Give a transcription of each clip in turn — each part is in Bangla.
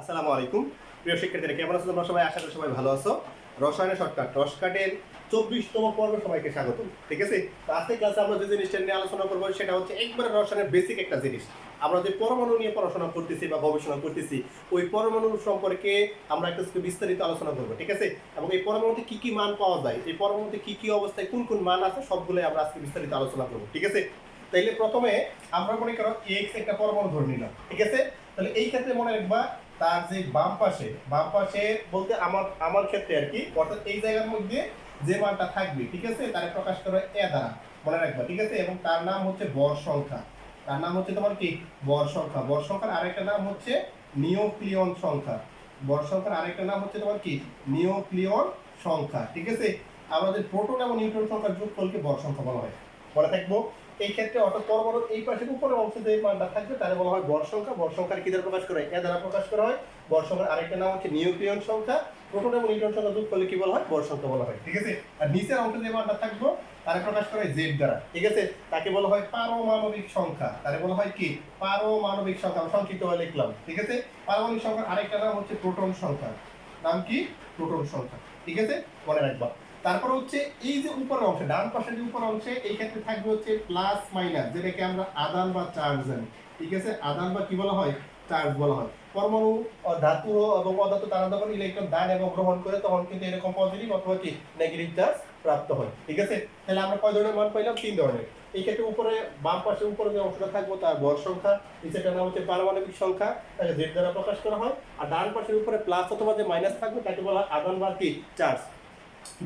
আসসালামু আলাইকুম। প্রিয় শিক্ষার্থীরা, কেমন আছো তোমরা সবাই? আশা করি সবাই ভালো আছো। রসায়নের শর্টকাট, রসকাটের চব্বিশতম পর্বে সবাইকে স্বাগত ঠিক আছে? তো আজকে ক্লাসে আমরা যে জিনিসটা নিয়ে আলোচনা করব, সেটা হচ্ছে একবারে রসায়নের বেসিক একটা জিনিস। আমরা যে পরমাণু নিয়ে পড়াশোনা করতেছি বা গবেষণা করতেছি, ওই পরমাণু সম্পর্কে আমরা একটা বিস্তারিত আলোচনা করব, ঠিক আছে? এবং এই পরমাণুতে কি কি মান পাওয়া যায়, এই পরমাণুতে কি কি অবস্থায় কোন কোন মান আছে, সবগুলোই আমরা আজকে বিস্তারিত আলোচনা করব, ঠিক আছে? তাইলে প্রথমে আমরা মনে করো এক্স একটা পরমাণু ধরে নিলাম, ঠিক আছে? তাহলে এই ক্ষেত্রে মনে রাখবা তার যে বাম পাশে বাম পাশে বলতে আমার আমার ক্ষেত্রে আর কি, অর্থাৎ এই জায়গার মধ্যে যে মানটা থাকবে, ঠিক আছে? তার প্রকাশ করা এ দ্বারা, মনে রাখবা, ঠিক আছে? এবং তার নাম হচ্ছে বর সংখ্যা। তার নাম হচ্ছে তোমার কি? বর সংখ্যা। বর সংখ্যার আরেকটা নাম হচ্ছে নিওক্লিয়ন সংখ্যা। বর সংখ্যার আরেকটা নাম হচ্ছে তোমার কি? নিওক্লিয়ন সংখ্যা, ঠিক আছে? আমাদের প্রোটন এবং নিউট্রন সংখ্যার যোগফলকে বর সংখ্যা বলা হয়। মনে থাকব? এই ক্ষেত্রে অর্থাৎ পরমাণুর এই পাশের উপরের অংশে যে মানটা থাকবে তারে বলা হয় বর সংখ্যা। বর সংখ্যার কি দ্বারা প্রকাশ করা হয়? এ দ্বারা প্রকাশ করা হয় বর সংখ্যার আরেকটা নাম হচ্ছে নিউক্লিয়ন সংখ্যা। প্রোটন এবং নিউট্রন সংখ্যা যোগ করলে কি বলা হয়? বর সংখ্যা বলা হয়। ঠিক আছে? আর নিচের অংশে যে মানটা থাকবে, তারা প্রকাশ করা হয় জেড দ্বারা। ঠিক আছে? তাকে বলা হয় পারমাণবিক সংখ্যা। তারে বলা হয় কি? পারমাণবিক সংখ্যা। আমি সংক্ষিপ্ত হয়ে লিখলাম। ঠিক আছে? পারমাণবিক সংখ্যার আরেকটা নাম হচ্ছে প্রোটন সংখ্যা। নাম কি? প্রোটন সংখ্যা। ঠিক আছে? মনে রাখবা। তারপর হচ্ছে এই যে উপরের অংশে, ডান পাশের যে উপরের অংশে, এই ক্ষেত্রে থাকবে হচ্ছে প্লাস মাইনাস যেটাকে আমরা আদান বা চার্জ জানি। ঠিক আছে? আদান বা কি বলা হয়? চার্জ বলা হয়। পরমাণু ধাতু এবং অধাতু তারা যখন ইলেকট্রন দান এবং গ্রহণ করে, তখন কিন্তু এরকম পজিটিভ অথবা কি নেগেটিভ চার্জ প্রাপ্ত হয়। ঠিক আছে? তাহলে আমরা কয় ধরনের মান পাইলাম? তিন ধরনের। এই ক্ষেত্রে উপরে, বাম পাশে উপরে যে অংশটা থাকবে, তার বর সংখ্যা নিচেটার নাম হচ্ছে পারমাণবিক সংখ্যা তাকে জেড দ্বারা প্রকাশ করা হয়। আর ডান পাশের উপরে প্লাস অথবা যে মাইনাস থাকবে, তাকে বলা আদান বা কি? চার্জ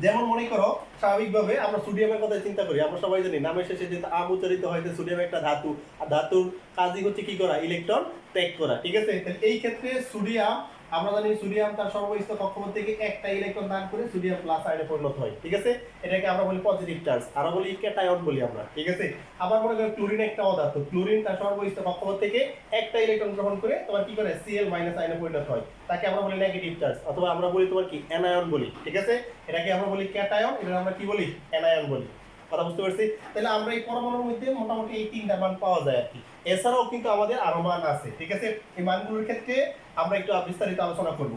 যেমন মনে করো, স্বাভাবিকভাবে আমরা সোডিয়ামের কথা চিন্তা করি, আমরা সবাই জানি, নামের শেষে যে আম উচ্চারিত হয় সোডিয়াম একটা ধাতু, আর ধাতুর কাজই হচ্ছে কি করা? ইলেকট্রন ত্যাগ করা, ঠিক আছে? এই ক্ষেত্রে সোডিয়াম আমরা জানি সোডিয়াম তার সর্বস্থ কক্ষপথ থেকে একটা ইলেকট্রন দান করে সোডিয়াম প্লাস আয়নে পরিণত হয়, ঠিক আছে? এটাকে আমরা বলি পজিটিভ চার্জ আরও বলি ক্যাটায়ন বলি আমরা, ঠিক আছে? আবার মনে করি ক্লোরিন একটা অধাতু ক্লোরিন তার সর্বস্থ কক্ষপথ থেকে একটা ইলেকট্রন গ্রহণ করে তোমার কি করে? সিএল মাইনাস আয়নে পরিণত হয়। তাকে আমরা বলি নেগেটিভ চার্জ অথবা আমরা বলি তোমার কি? অ্যানায়ন বলি, ঠিক আছে? এটাকে আমরা বলি ক্যাটায়ন এটা আমরা কি বলি? অ্যানায়ন বলি। কথা বুঝতে পারছি? তাহলে আমরা এই পরমাণুর মধ্যে মোটামুটি এই তিনটা মান পাওয়া যায় আর কি। এছাড়াও কিন্তু আমাদের আরও মান আছে, ঠিক আছে? এই মানগুলোর ক্ষেত্রে আমরা একটু বিস্তারিত আলোচনা করব,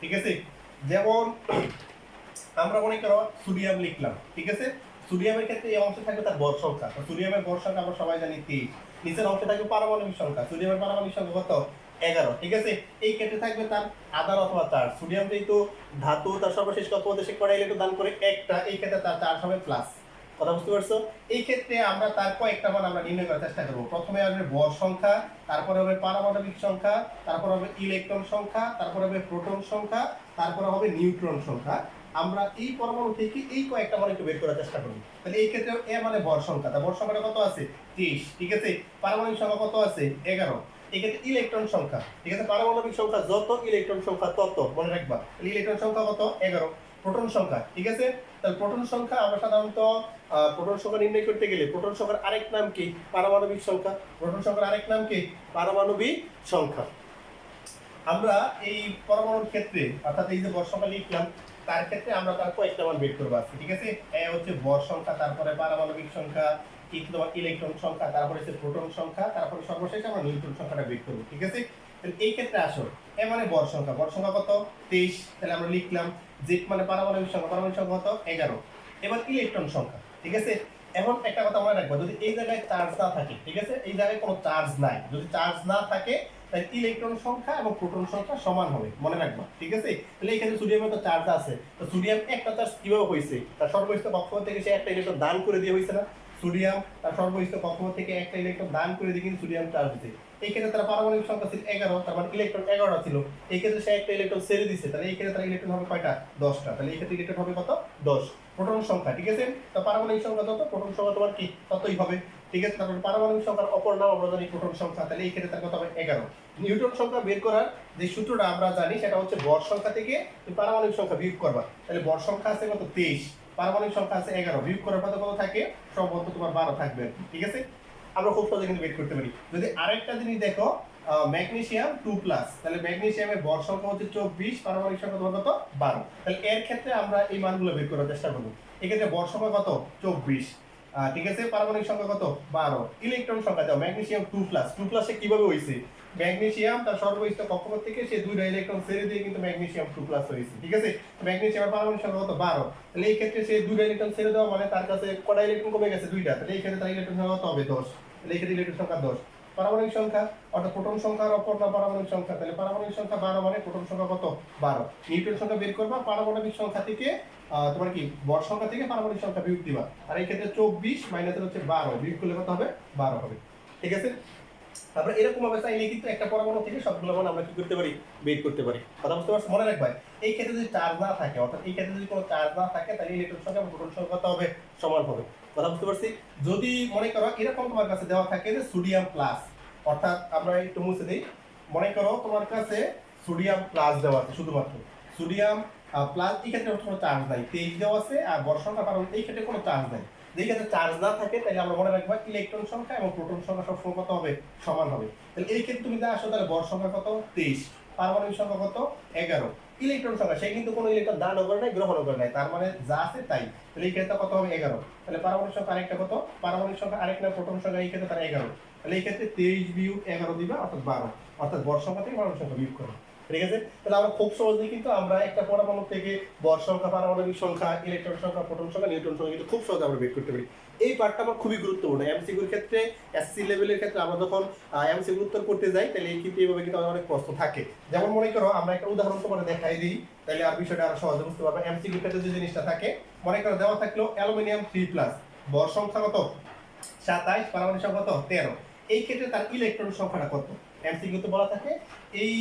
ঠিক আছে? যেমন আমরা মনে করো সোডিয়াম লিখলাম, ঠিক আছে? সোডিয়ামের ক্ষেত্রে এই অংশে থাকবে তার বর সংখ্যা। সোডিয়ামের বর সংখ্যা আমরা সবাই জানি তেইশ নিচের অংশে থাকবে পারমাণবিক সংখ্যা। সোডিয়ামের পারমাণবিক সংখ্যা কত? এগারো, ঠিক আছে? এই ক্ষেত্রে থাকবে তার আধার অথবা তার। সোডিয়াম যেহেতু ধাতু, তার সর্বশেষ কক্ষপথে সে কড়াই ইলেকট্রন দান করে একটা, এই ক্ষেত্রে তার চার্জ হবে প্লাস কথা বুঝতে পারছ? এই ক্ষেত্রে আমরা তার কয়েকটা মান আমরা নির্ণয় করার চেষ্টা করব। প্রথমে আসবে বর সংখ্যা, তারপরে হবে পারমাণবিক সংখ্যা, তারপর হবে ইলেকট্রন সংখ্যা, তারপর হবে প্রোটন সংখ্যা, তারপরে হবে নিউট্রন সংখ্যা। আমরা এই পরমাণু থেকে এই কয়েকটা মান একটু বের করার চেষ্টা করব। তাহলে এই ক্ষেত্রে এ মানে বর সংখ্যা। তা বর সংখ্যাটা কত আছে? তেইশ। ঠিক আছে? পারমাণবিক সংখ্যা কত আছে? এগারো। এক্ষেত্রে ইলেকট্রন সংখ্যা। ঠিক আছে? পারমাণবিক সংখ্যা যত, ইলেকট্রন সংখ্যা তত। মনে রাখবা। ইলেকট্রন সংখ্যা কত? এগারো। প্রোটন সংখ্যা, ঠিক আছে? তাহলে প্রোটন সংখ্যা আমরা সাধারণত প্রোটন সংখ্যা নির্ণয় করতে গেলে প্রোটন সংখ্যার আরেক নাম কি? পারমাণবিক সংখ্যা। প্রোটন সংখ্যার আরেক নাম কি? পারমাণবিক সংখ্যা। আমরা এই পরমাণুর ক্ষেত্রে, অর্থাৎ এই যে বর সংখ্যা লিখলাম, তার ক্ষেত্রে আমরা তার কয়েকটা মান বের করব আজকে, ঠিক আছে? এ হচ্ছে বর সংখ্যা, তারপরে পারমাণবিক সংখ্যা ইলেকট্রন সংখ্যা, তারপরে হচ্ছে প্রোটন সংখ্যা, তারপরে সর্বশেষ আমরা নিউট্রন সংখ্যাটা বের করব, ঠিক আছে? এই ক্ষেত্রে আসো, এ মানে বর সংখ্যা। বর সংখ্যা কত? তেইশ। তাহলে আমরা লিখলাম জেড মানে পারমাণবিক সংখ্যা পারমাণবিক সংখ্যা কত? এগারো। এবার ইলেকট্রন সংখ্যা, ঠিক আছে? এখন একটা কথা মনে রাখব, যদি এই জায়গায় চার্জ না থাকে, ঠিক আছে? এই জায়গায় কোনো চার্জ নাই। যদি চার্জ না থাকে তাহলে ইলেকট্রন সংখ্যা এবং প্রোটন সংখ্যা সমান হবে, মনে রাখবা, ঠিক আছে? তাহলে এখানে সোডিয়ামের তো চার্জ আছে। তো সোডিয়াম একটা চার্জ কীভাবে হয়েছে তার সর্বস্থ কক্ষপথ থেকে সে একটা ইলেকট্রন দান করে দিয়ে হয়েছে না? সোডিয়াম সর্বস্থ কক্ষপথ থেকে একটা ইলেকট্রন দান করে দিয়ে কিন্তু সোডিয়াম চার্জ দিতে এই ক্ষেত্রে তার পারমাণবিক সংখ্যা ছিল এগারো, তার মানে ইলেকট্রন এগারোটা ছিল। এই ক্ষেত্রে সে একটা ইলেকট্রন ছেড়ে দিচ্ছে তাহলে এই ক্ষেত্রে তার ইলেকট্রন হবে কয়টা? দশটা। তাহলে এই ক্ষেত্রে ইলেকট্রন হবে কত? দশ। প্রোটন সংখ্যা, ঠিক আছে? তো পারমাণবিক সংখ্যা তত প্রোটন সংখ্যা তোমার কি? ততই হবে। ঠিক আছে? তারপর পারমাণবিক সংখ্যার অপর নাম আমরা জানি প্রোটন সংখ্যা, তাহলে এই ক্ষেত্রে তার কত হবে? এগারো। নিউটন সংখ্যা বের করার যে সূত্রটা আমরা জানি, সেটা হচ্ছে বর সংখ্যা থেকে পারমাণবিক সংখ্যা বিয়োগ করবা। তাহলে বর সংখ্যা আছে কত? তেইশ। পারমাণবিক সংখ্যা আছে এগারো। বিয়োগ করার পর কত থাকে? সম্ভবত তোমার বারো থাকবে। ঠিক আছে? আমরা খুব সহজে কিন্তু বের করতে পারি। যদি আরেকটা জিনিস দেখো ম্যাগনেশিয়াম টু প্লাস। তাহলে ম্যাগনেশিয়ামের বর সংখ্যা হচ্ছে চব্বিশ, পারমাণবিক সংখ্যা তোমার কত? বারো। তাহলে এর ক্ষেত্রে আমরা এই মানগুলো বের করার চেষ্টা করব। এক্ষেত্রে বর সংখ্যা কত? চব্বিশ। ঠিক আছে? পারমাণবিক সংখ্যা কত? বারো। ইলেকট্রন সংখ্যা দাও। ম্যাগনেসিয়াম টু প্লাস টু প্লাসে কীভাবে হয়েছে ম্যাগনেসিয়াম তার সর্বোচ্চ কক্ষপথ থেকে সে দুইটা ইলেকট্রন ছেড়ে দিয়ে কিন্তু ম্যাগনেসিয়াম টু প্লাস হয়েছে ঠিক আছে? ম্যাগনেসিয়ামের পারমাণবিক সংখ্যা কত? বারো। তাহলে এই ক্ষেত্রে সে দুইটা ইলেকট্রন ছেড়ে দেওয়া মানে তার কাছে কটা ইলেকট্রন কমে গেছে? দুইটা। তাহলে এই ক্ষেত্রে তার ইলেকট্রন সংখ্যা কত হবে? দশ। তাহলে এই ক্ষেত্রে ইলেকট্রন সংখ্যা দশ। পারমাণবিক সংখ্যা, অর্থাৎ প্রোটন সংখ্যার অপর না পারমাণবিক সংখ্যা? তাহলে পারমাণবিক সংখ্যা বারো মানে প্রোটন সংখ্যা কত? বারো। নিউটন সংখ্যা বের করবা, পারমাণবিক সংখ্যা থেকে তোমার কি বর সংখ্যা থেকে পারমাণবিক সংখ্যা বিয়োগ দিবা। আর এই ক্ষেত্রে চব্বিশ মাইনাসের হচ্ছে বারো, বিয়োগ করলে কত হবে? বারো হবে। ঠিক আছে? তারপরে এরকম ভাবে চাইলে কিন্তু একটা পরমাণু থেকে সবগুলো মান আমরা কি করতে পারি? বের করতে পারি। কথা বুঝতে পারছ? মনে রাখবা, এই ক্ষেত্রে যদি চার্জ না থাকে, অর্থাৎ এই ক্ষেত্রে যদি কোনো চার্জ না থাকে, তাহলে ইলেকট্রন সংখ্যা এবং প্রোটন সংখ্যা কত হবে? সমান হবে। কথা বুঝতে পারছি? যদি মনে করো এরকম তোমার কাছে দেওয়া থাকে যে সোডিয়াম প্লাস অর্থাৎ আমরা একটু মুছে দিই, মনে করো তোমার কাছে সোডিয়াম প্লাস দেওয়া আছে শুধুমাত্র। সোডিয়াম প্লাস এই ক্ষেত্রে কোনো চার্জ নাই। তেইশ দেওয়া আছে আর বর সংখ্যা কারণ এই ক্ষেত্রে কোনো চার্জ নাই। যেই ক্ষেত্রে চার্জ না থাকে, তাহলে আমরা মনে রাখব ইলেকট্রন সংখ্যা এবং প্রোটন সংখ্যা সবসময় কত হবে? সমান হবে। তাহলে এই ক্ষেত্রে তুমি যা আসো তাহলে বর সংখ্যা কত? তেইশ। পারমাণবিক সংখ্যা কত? এগারো। ইলেকট্রন সংখ্যা, সে কিন্তু কোনো ইলেকট্রন দানও করে নাই, গ্রহণও করে নাই। তার মানে যা আছে তাই। তাহলে এই ক্ষেত্রে কত হবে? এগারো। তাহলে পারমাণবিক সংখ্যা আরেকটা কত? পারমাণবিক সংখ্যা আরেকটা প্রোটন সংখ্যা, এই ক্ষেত্রে তার এগারো। তাহলে এই ক্ষেত্রে তেইশ বিয়োগ এগারো দিবা, অর্থাৎ বারো। অর্থাৎ বর সংখ্যা থেকে পারমাণবিক সংখ্যা বিয়োগ করো ঠিক আছে? তাহলে আমরা খুব সহজেই কিন্তু আমরা একটা পরমাণু থেকে বর সংখ্যা পারমাণবিক সংখ্যা, ইলেকট্রন সংখ্যা, প্রোটন সংখ্যা, নিউট্রন সংখ্যা কিন্তু খুব সহজে আমরা বের করতে পারি। এই পার্টটা আমার খুবই গুরুত্বপূর্ণ। এমসিকিউর ক্ষেত্রে এসসি লেভেলের ক্ষেত্রে আমরা যখন এমসিকিউ উত্তর করতে যাই, তাহলে কিন্তু এইভাবে কিন্তু আমাদের অনেক প্রশ্ন থাকে। যেমন মনে করো, আমরা একটা উদাহরণ তোমার দেখাই দিই, তাহলে আর বিষয়টা আরও সহজে বুঝতে পারবে। এমসিকিউর ক্ষেত্রে যে জিনিসটা থাকে, মনে করো দেওয়া থাকল অ্যালুমিনিয়াম থ্রি প্লাস বর সংখ্যা কত? সাতাইশ, পারমাণবিক সংখ্যা কত? তেরো। এই ক্ষেত্রে তার ইলেকট্রন সংখ্যাটা কত? এমসিকিউতে বলা থাকে, এই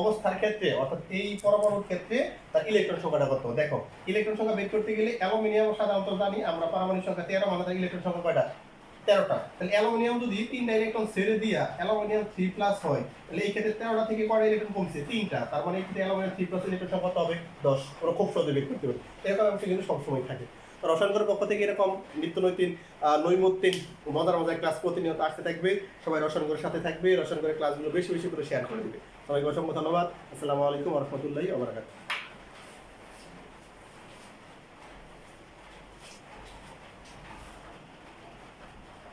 অবস্থার ক্ষেত্রে, অর্থাৎ এই পরমাণুর ক্ষেত্রে তার ইলেকট্রন সংখ্যাটা কত? দেখো ইলেকট্রন সংখ্যা বের করতে গেলে অ্যালুমিনিয়াম সাধারণত জানি আমরা পারমাণবিক সংখ্যা তেরো মানে তার ইলেকট্রন সংখ্যা কয়টা? তেরোটা। তাহলে অ্যালুমিনিয়াম যদি তিনটা ইলেকট্রন ছেড়ে দিয়া অ্যালুমিনিয়াম থ্রি প্লাস হয়, তাহলে এই ক্ষেত্রে তেরোটা থেকে কয়টা ইলেকট্রন কমছে? তিনটা। তার মানে এই ক্ষেত্রে অ্যালুমিনিয়াম থ্রি প্লাস ইলেকট্রন সংখ্যা হবে? দশ। ওরা খুব সহজে বের করতে পারে এরকম কিন্তু সবসময় থাকে। রসায়নগরের পক্ষ থেকে এরকম নিত্য নৈতিক নৈমত্তিক মজার মজার ক্লাস প্রতিনিয়ত আসতে থাকবে। সবাই রসায়নগরের সাথে থাকবে, রসায়নগরের ক্লাসগুলো বেশি বেশি করে শেয়ার করে দেবে। সবাইকে অসংখ্য ধন্যবাদ। আসসালামু আলাইকুম রহমতুল্লাহি আবরাকাত